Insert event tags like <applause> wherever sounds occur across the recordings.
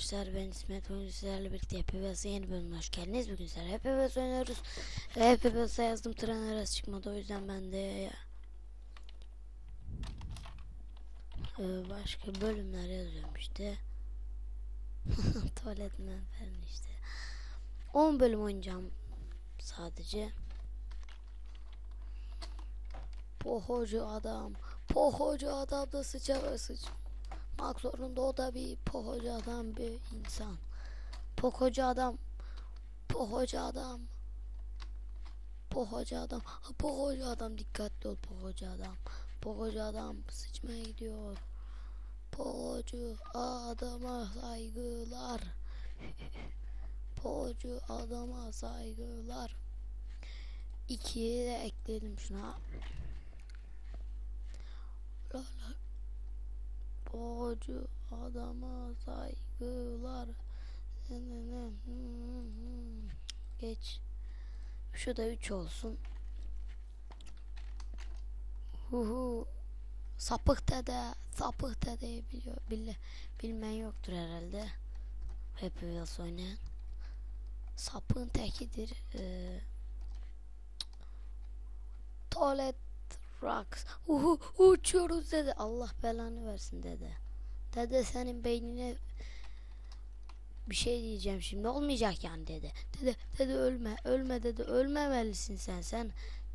İsmet bugün sizlerle birlikte Happy yeni bölümüne hoş geldiniz. Bugün sizlerle Happy oynuyoruz. Happy yazdım tren arası çıkmadı o yüzden ben de Ee, başka bölümler yazıyorum işte. <laughs> Tuvalet falan işte. 10 bölüm oynayacağım sadece. Pohocu adam. Pohocu adam da sıçar ve Olmak zorunda o da bir pohocu adam bir insan. Pohocu adam. Pohocu adam. Pohocu adam. Ha, Pohocu adam dikkatli ol pohocu adam. Pohocu adam sıçmaya gidiyor. Pohocu adama saygılar. <laughs> Pohocu adama saygılar. İkiye de ekledim şuna. La la. Pohocu adama saygılar. Geç. Şu da 3 olsun. Huhu. Sapık dede, sapık dede biliyor. Bile, bilmeyen yoktur herhalde. Happy Wheels oynayan. Sapığın tekidir. Ee, tuvalet rocks. Uhu, uçuyoruz dedi. Allah belanı versin dede. Dede senin beynine bir şey diyeceğim şimdi olmayacak yani dede. Dede dede ölme ölme dede ölmemelisin sen sen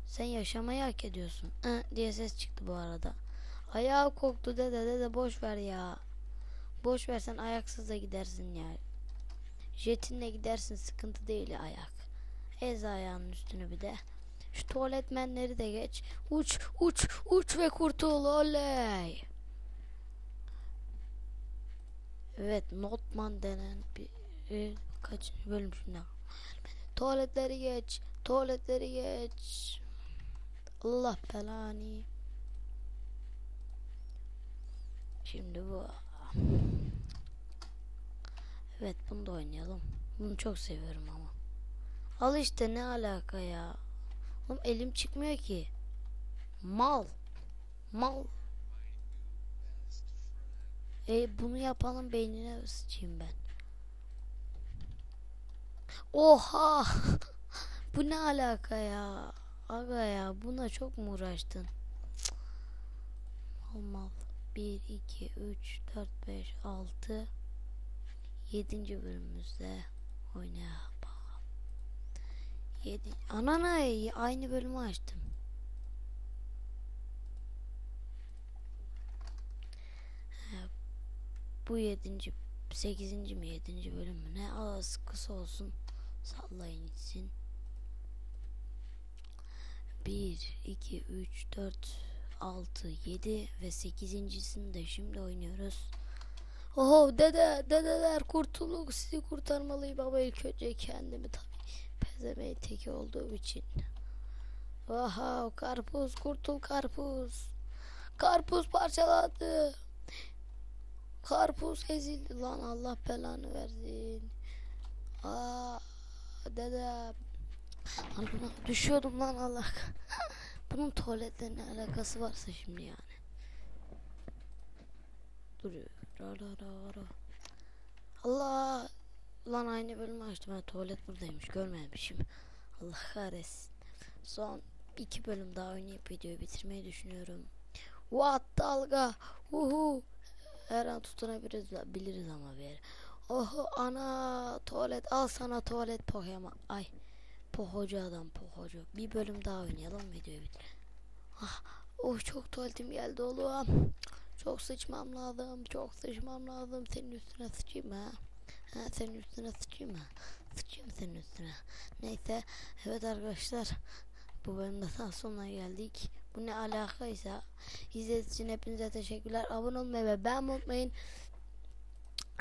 sen yaşamayı hak ediyorsun. Hı, diye ses çıktı bu arada. Ayağı koktu dede dede boş ver ya. Boş ver sen ayaksız da gidersin ya. Jetinle gidersin sıkıntı değil ayak. Ez ayağının üstünü bir de. Şu tuvaletmenleri de geç. Uç uç uç ve kurtul oley. Evet Notman denen bir e, kaçıncı bölüm şimdi Tuvaletleri geç. Tuvaletleri geç. Allah belanı. Şimdi bu. Evet bunu da oynayalım. Bunu çok seviyorum ama. Al işte ne alaka ya. Oğlum elim çıkmıyor ki. Mal. Mal. E bunu yapanın beynine sıçayım ben. Oha! <laughs> Bu ne alaka ya? Aga ya buna çok mu uğraştın? Mal mal. 1, 2, 3, 4, 5, 6 7. bölümümüzde oynaya bakalım. 7 Anana aynı bölümü açtım. Bu yedinci, sekizinci mi yedinci bölüm mü ne? Az kısa olsun. Sallayın gitsin. Bir, iki, üç, dört, altı, yedi ve sekizincisini de şimdi oynuyoruz. Oho dede, dedeler kurtulduk sizi kurtarmalıyım ama ilk önce kendimi tabii pezemeyi teki olduğum için. Oha karpuz kurtul karpuz. Karpuz parçalandı. Karpuz ezildi lan Allah belanı versin. Aa dede. Ana, düşüyordum lan Allah. <laughs> Bunun tuvaletle ne alakası varsa şimdi yani. Duruyor. Ra ra ra ra. Allah. Lan aynı bölümü açtım. Ben tuvalet buradaymış. Görmemişim. Allah kahretsin. Son iki bölüm daha oynayıp videoyu bitirmeyi düşünüyorum. What dalga. Uhu. Her an tutunabiliriz biliriz ama bir. Oho ana tuvalet al sana tuvalet Pokemon. Ay pohocu adam pohocu. Bir bölüm daha oynayalım videoyu bitir. Ah, oh çok tuvaletim geldi oğlum. Çok sıçmam lazım. Çok sıçmam lazım. Senin üstüne sıçayım ha. Ha senin üstüne sıçayım ha. Sıçayım senin üstüne. Neyse evet arkadaşlar. Bu bölümde daha sonuna geldik. Bu ne alakaysa izlediğiniz için hepinize teşekkürler. Abone olmayı ve beğenmeyi unutmayın.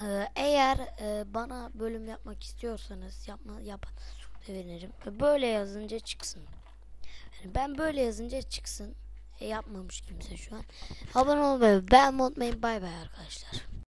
Ee, eğer e, bana bölüm yapmak istiyorsanız yapma yapın sevinirim. Böyle yazınca çıksın. Yani ben böyle yazınca çıksın. E, yapmamış kimse şu an. Abone olmayı beğenmeyi unutmayın. Bay bay arkadaşlar.